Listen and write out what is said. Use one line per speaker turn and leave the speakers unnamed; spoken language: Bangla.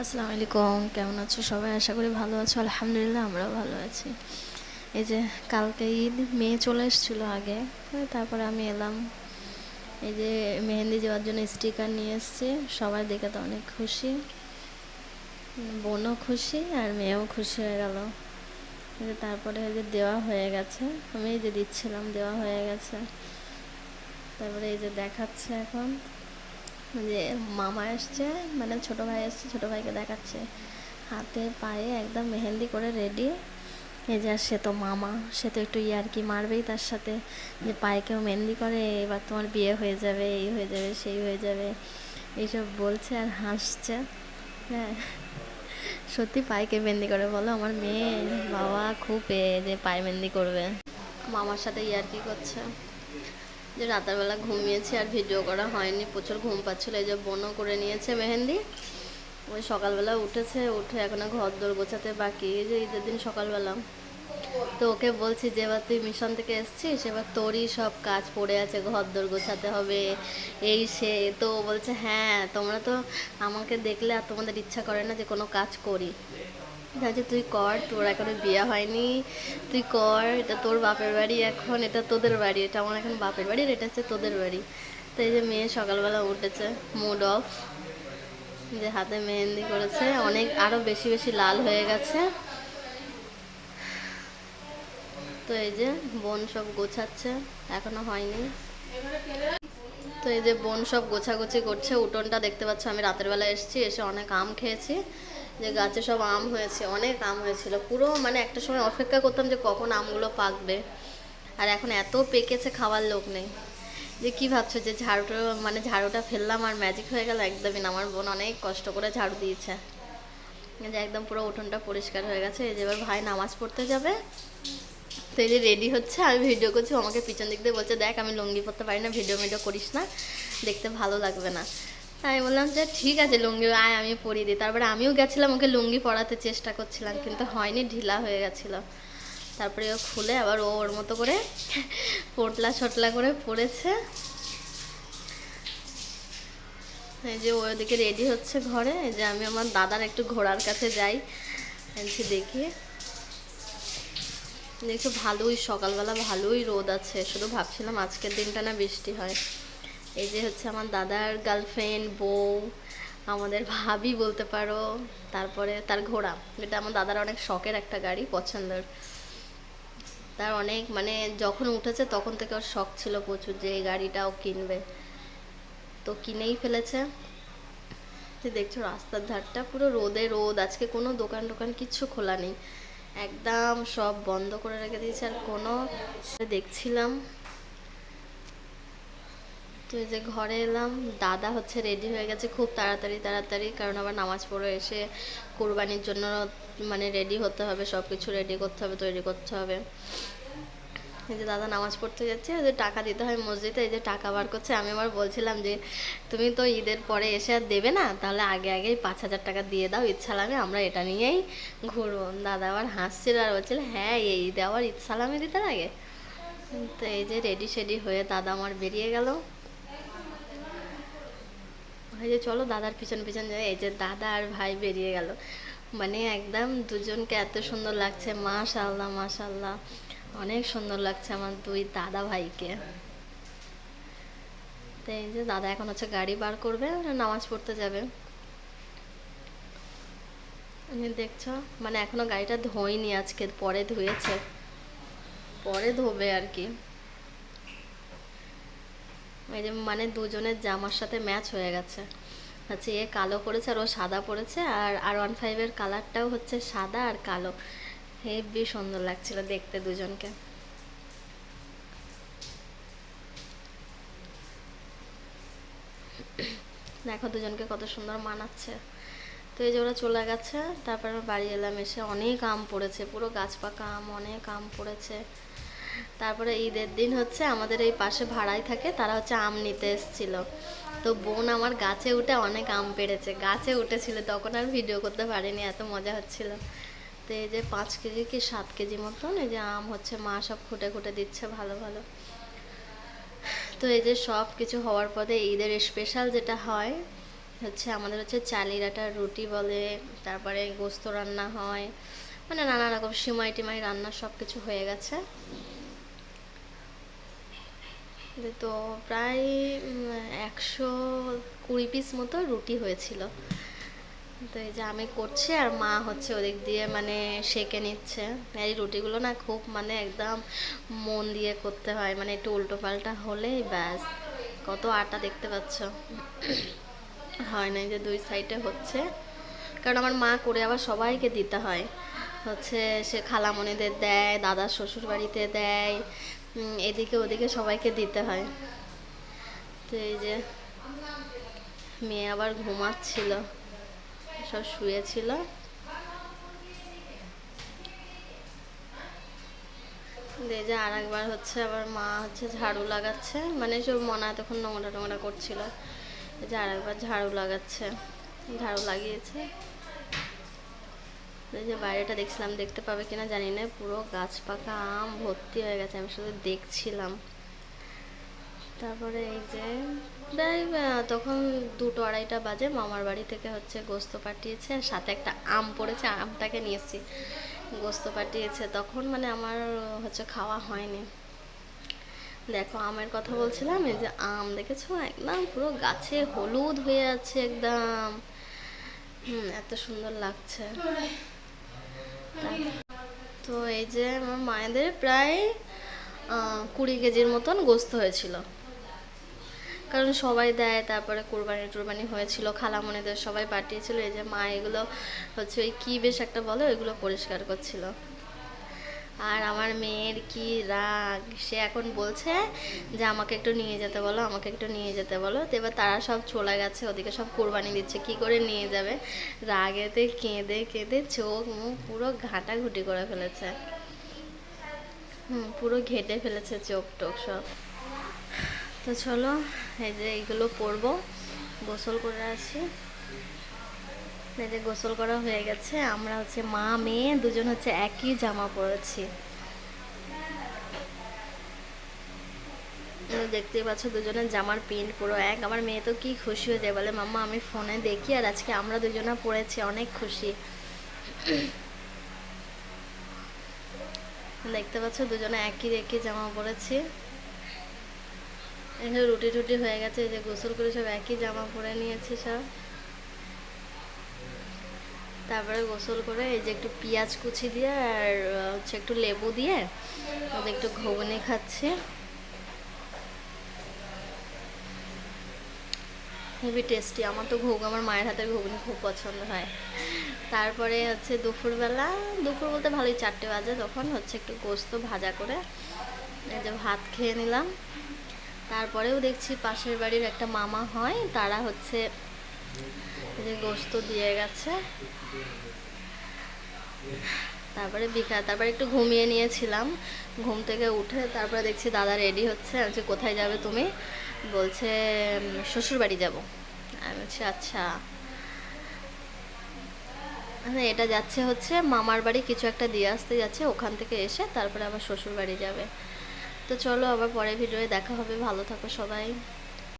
আসসালামু আলাইকুম, কেমন আছো সবাই? আশা করি ভালো আছো। আলহামদুলিল্লাহ, আমরাও ভালো আছি। এই যে কালকে ঈদ মেয়ে চলে এসেছিল আগে। তারপরে আমি এলাম। এই যে মেহেন্দি যাওয়ার জন্য স্টিকার নিয়ে এসেছি। সবাই দেখে তো অনেক খুশি। বোনও খুশি আর মেয়েও খুশি হয়ে গেল। যে তারপরে যে দেওয়া হয়ে গেছে। আমি এই যে দিচ্ছিলাম, দেওয়া হয়ে গেছে। তারপরে এই যে দেখাচ্ছে এখন। যে মামা এসছে মানে ছোট ভাই এসছে, ছোট ভাইকে দেখাচ্ছে। হাতে, পায়ে একদম মেহেন্দি করে রেডি এই যে সে তো মামা, সে তো একটু ইয়ারকি মারবেই তার সাথে। যে পায়ে কেউ মেহেন্দি করে, এবার তোমার বিয়ে হয়ে যাবে, এই হয়ে যাবে, সেই হয়ে যাবে। এইসব বলছে আর হাসছে। হ্যাঁ। সত্যি পায়েকে মেহেন্দি করে বলো, আমার মেয়ে বাবা খুব এ যে পায়ে মেহেন্দি করবে। মামার সাথে ইয়ারকি করছে। যে রাতের বেলা ঘুমিয়েছি আর ভিডিও করা হয়নি, প্রচুর ঘুম পাচ্ছিল, এই যে বোনও করে নিয়েছে মেহেন্দি। ওই সকালবেলা উঠেছে, উঠে এখনও ঘর দোর গোছাতে বাকি, এই যে ঈদের দিন সকালবেলা। তো ওকে বলছি যে এবার তুই মিশন থেকে এসছিস, এবার তোরই সব কাজ পড়ে আছে, ঘর দোর গোছাতে হবে, এই সে, তো বলছে হ্যাঁ তোমরা তো আমাকে দেখলে আর তোমাদের ইচ্ছা করে না যে কোনো কাজ করি। যে তুই কর, তোর এখনও বিয়ে হয়নি, তুই কর, এটা তোর বাপের বাড়ি এখন, এটা তোদের বাড়ি, এটা আমার এখন বাপের বাড়ি এটা হচ্ছে তোদের বাড়ি। তো এই যে মেয়ে সকালবেলা উঠেছে মুড অফ যে হাতে মেহেন্দি করেছে, অনেক আরও বেশি বেশি লাল হয়ে গেছে। তো এই যে বোন সব গোছাচ্ছে, এখনও হয়নি। তো এই যে বোন সব গোছাগুছি করছে, উঠোনটা দেখতে পাচ্ছ, আমি রাতের বেলা এসেছি, এসে অনেক আম খেয়েছি। যে গাছে সব আম হয়েছে, অনেক আম হয়েছিল। পুরো মানে একটা সময় অপেক্ষা করতাম যে কখন আমগুলো পাকবে। আর এখন এত পেকেছে, খাওয়ার লোক নেই। যে কি ভাবছ যে ঝাড়ুটা মানে ঝাড়ুটা ফেললাম আর ম্যাজিক হয়ে গেল একদমই না। আমার বোন অনেক কষ্ট করে ঝাড়ু দিয়েছে। যে একদম পুরো উঠোনটা পরিষ্কার হয়ে গেছে। এই যে এবার ভাই নামাজ পড়তে যাবে। তো এই যে রেডি হচ্ছে, আমি ভিডিও করছি। আমাকে পিছন দিক দিয়ে বলছে, দেখ, আমি লুঙ্গি পরতে পারি না ভিডিও ভিডিও করিস না। দেখতে ভালো লাগবে না। আমি বললাম, যে, ঠিক আছে, লুঙ্গি, আয়, আমি পরিয়ে দিই। তারপরে আমিও গেছিলাম, ওকে লুঙ্গি পরাতে চেষ্টা করছিলাম, কিন্তু হয়নি, ঢিলা হয়ে গেছিল। তারপরে ও খুলে আবার ও ওর মতো করে পোটলা ছোটলা করে পড়েছে এই যে ওদিকে রেডি হচ্ছে ঘরে, এই যে আমি আমার দাদার একটু ঘোড়ার কাছে যাই বলছি দেখি। দেখি ভালোই, সকালবেলা ভালোই রোদ আছে, শুধু ভাবছিলাম আজকের দিনটা না বৃষ্টি হয়। এই যে হচ্ছে আমার দাদার গার্লফ্রেন্ড বউ, আমাদের ভাবি বলতে পারো, তারপরে তার ঘোড়া, যেটা আমার দাদার অনেক শখের একটা গাড়ি, পছন্দের। তার অনেক মানে যখন উঠেছে তখন থেকে ওর শখ ছিল প্রচুর যে এই গাড়িটাও কিনবে। তো কিনেই ফেলেছে। দেখছ রাস্তার ধারটা পুরো রোদে রোদ, আজকে কোনো দোকান টোকান কিচ্ছু খোলা নেই। একদম সব বন্ধ করে রেখে দিয়েছে আর কোনো, দেখছিলাম তো যে ঘরে এলাম, দাদা হচ্ছে রেডি হয়ে গেছে খুব তাড়াতাড়ি তাড়াতাড়ি, কারণ আবার নামাজ পড়ে এসে কোরবানির জন্য মানে রেডি হতে হবে সব কিছু রেডি করতে হবে, তৈরি করতে হবে। এই যে দাদা নামাজ পড়তে যাচ্ছে যে টাকা দিতে হয় মসজিদে, এই যে টাকা বার করছে, আমি আবার বলছিলাম যে তুমি তো ঈদের পরে এসে আর দেবে না, তাহলে আগে আগেই পাঁচ হাজার টাকা দিয়ে দাও সালামে, আমরা এটা নিয়েই ঘুরবো। দাদা আবার হাসছিল আর বলছিল হ্যাঁ এই ঈদে আবার সালামে দিতে লাগে। তো এই যে রেডি সেডি হয়ে দাদা আমার বেরিয়ে গেল। এই যে চলো দাদার পিছন পিছন যায় এই যে দাদা আর ভাই বেরিয়ে গেল। মানে একদম দুজনকে এত সুন্দর লাগছে মাশাল্লাহ মাশাল্লাহ অনেক সুন্দর লাগছে আমার দুই দাদা ভাইকে। তো এই যে দাদা এখন হচ্ছে গাড়ি বার করবে নামাজ পড়তে যাবে। দেখছ? মানে এখনও গাড়িটা ধোয়নি, আজকে পরে ধুয়েছে। পরে ধোবে আর কি। মানে দুজনের জামার সাথে ম্যাচ হয়ে গেছে। হচ্ছে এ কালো পড়েছে আর ও সাদা পড়েছে আর আর ওয়ান ফাইভের কালারটাও হচ্ছে সাদা আর কালো। হেবি সুন্দর লাগছিল দেখতে দুজনকে। দেখো দুজনকে কত সুন্দর মানাচ্ছে। তো এই যে ওরা চলে গেছে, তারপর বাড়ি এলাম এসে অনেক আম পড়েছে, পুরো গাছ পাকা আম, অনেক আম পড়েছে। তারপরে ঈদের দিন হচ্ছে আমাদের এই পাশে ভাড়ায় থাকে, তারা হচ্ছে আম নিতে এসেছিল। তো বোন আমার গাছে উঠে অনেক আম পেড়েছে, গাছে উঠেছিল, তখন আর ভিডিও করতে পারিনি, এত মজা হচ্ছিল। তো এই যে পাঁচ কেজি কি সাত কেজি মতন, এই যে আম হচ্ছে মা সব খুঁটে খুঁটে দিচ্ছে ভালো ভালো। তো এই যে সব কিছু হওয়ার পরে ঈদের স্পেশাল যেটা হয়, হচ্ছে আমাদের হচ্ছে চালিরাটার রুটি বলে, তারপরে গোস্ত রান্না হয় মানে নানা রকম সিমাই টিমাই রান্না সব কিছু হয়ে গেছে। তো প্রায় একশো কুড়ি পিস মতো রুটি হয়েছিল। তো এই যে আমি করছি আর মা হচ্ছে ওদিক দিয়ে মানে সেকে নিচ্ছে। এই রুটিগুলো না খুব মানে একদম মন দিয়ে করতে হয় মানে একটু উল্টো পাল্টা হলেই ব্যাস। কত আটা দেখতে পাচ্ছ? হয় না যে দুই সাইডে হচ্ছে। কারণ আমার মা করে আবার সবাইকে দিতে হয়। হচ্ছে সে খালামণিদের দেয় দাদার শ্বশুর বাড়িতে দেয় এদিকে ওদিকে সবাইকে দিতে হয়। তো এই যে মেয়ে আবার ঘুমাচ্ছিল, সব শুয়েছিল। যে আর একবার হচ্ছে আবার মা হচ্ছে ঝাড়ু লাগাচ্ছে মানে সব মনা তখন নোংরা টোংরা করছিল। যে আর একবার ঝাড়ু লাগাচ্ছে, ঝাড়ু লাগিয়েছে। যে বাইরেটা দেখছিলাম, দেখতে পাবে কিনা জানি না, পুরো গাছ পাকা আম ভর্তি হয়ে গেছে, আমি শুধু দেখছিলাম। তারপরে এই যে তখন দুটো আড়াইটা বাজে, মামার বাড়ি থেকে হচ্ছে গোস্ত পাঠিয়েছে, আর সাথে একটা আম পড়েছে, আমটাকে নিয়েছি গোস্ত পাঠিয়েছে, তখন মানে আমার হচ্ছে খাওয়া হয়নি। দেখো, আমের কথা বলছিলাম, এই যে আম দেখেছ? একদম পুরো গাছে হলুদ হয়ে আছে, একদম। হুম, এত সুন্দর লাগছে। তো এই যে আমার মায়েদের প্রায় কুড়ি কেজির মতন গোস্ত হয়েছিল। কারণ সবাই দেয়, তারপরে কোরবানি টুরবানি হয়েছিল খালামনেদের সবাই পাঠিয়েছিল, এই যে মা এগুলো হচ্ছে ওই কী বেশ একটা বলে, ওইগুলো পরিষ্কার করছিল। আর আমার মেয়ের কি রাগ? সে এখন বলছে যে, আমাকে একটু নিয়ে যেতে বলো, আমাকে একটু নিয়ে যেতে বলো। তো এবার তারা সব চলে গেছে, ওদিকে সব কোরবানি দিচ্ছে, কি করে নিয়ে যাবে? রাগেতে কেঁদে কেঁদে চোখ মুখ পুরো ঘাটাঘুটি করে ফেলেছে। হুম, পুরো ঘেটে ফেলেছে চোখ টোক সব। তো চলো, এই যে এইগুলো পরবো, গোসল করে আসি। যে গোসল করা হয়ে গেছে। আমরা হচ্ছে মা, মেয়ে, দুজন হচ্ছে একই জামা পরেছি। দেখতে পাচ্ছ, দুজনের জামার প্রিন্ট পুরো এক। আমার মেয়ে তো কি খুশি হয়ে যায় বলে, মাম্মা, আমি ফোনে দেখি আর আজকে আমরা দুজনে পড়েছি, অনেক খুশি। দেখতে পাচ্ছ, দুজনে একই একই জামা পরেছি। এখানে রুটি টুটি হয়ে গেছে, এই যে গোসল করে সব একই জামা পরে নিয়েছি সব। তারপরে গোসল করে এই যে একটু পেঁয়াজ কুচি দিয়ে আর হচ্ছে একটু লেবু দিয়ে ওদের একটু ঘুগনি খাচ্ছি। হেভি টেস্টি আমার তো ঘুগ, আমার মায়ের হাতের ঘুগনি খুব পছন্দ হয়। তারপরে হচ্ছে দুপুরবেলা, দুপুর বলতে ভালোই চারটে বাজে তখন হচ্ছে একটু গোস্ত ভাজা করে এই যে ভাত খেয়ে নিলাম। তারপরেও দেখছি পাশের বাড়ির একটা মামা হয়, তারা হচ্ছে যে গোস্ত দিয়ে গেছে। তারপরে বিকাল, তারপরে একটু ঘুমিয়ে নিয়েছিলাম। ঘুম থেকে উঠে তারপরে দেখছি দাদা রেডি হচ্ছে। আমি কোথায় যাবে তুমি? বলছে শ্বশুর বাড়ি যাব। আমি বলছি আচ্ছা। হ্যাঁ এটা যাচ্ছে হচ্ছে মামার বাড়ি, কিছু একটা দিয়ে আসতে যাচ্ছে। ওখান থেকে এসে তারপরে আবার শ্বশুর বাড়ি যাবে। তো চলো আবার পরে ভিডিওয়ে দেখা হবে। ভালো থাকো সবাই।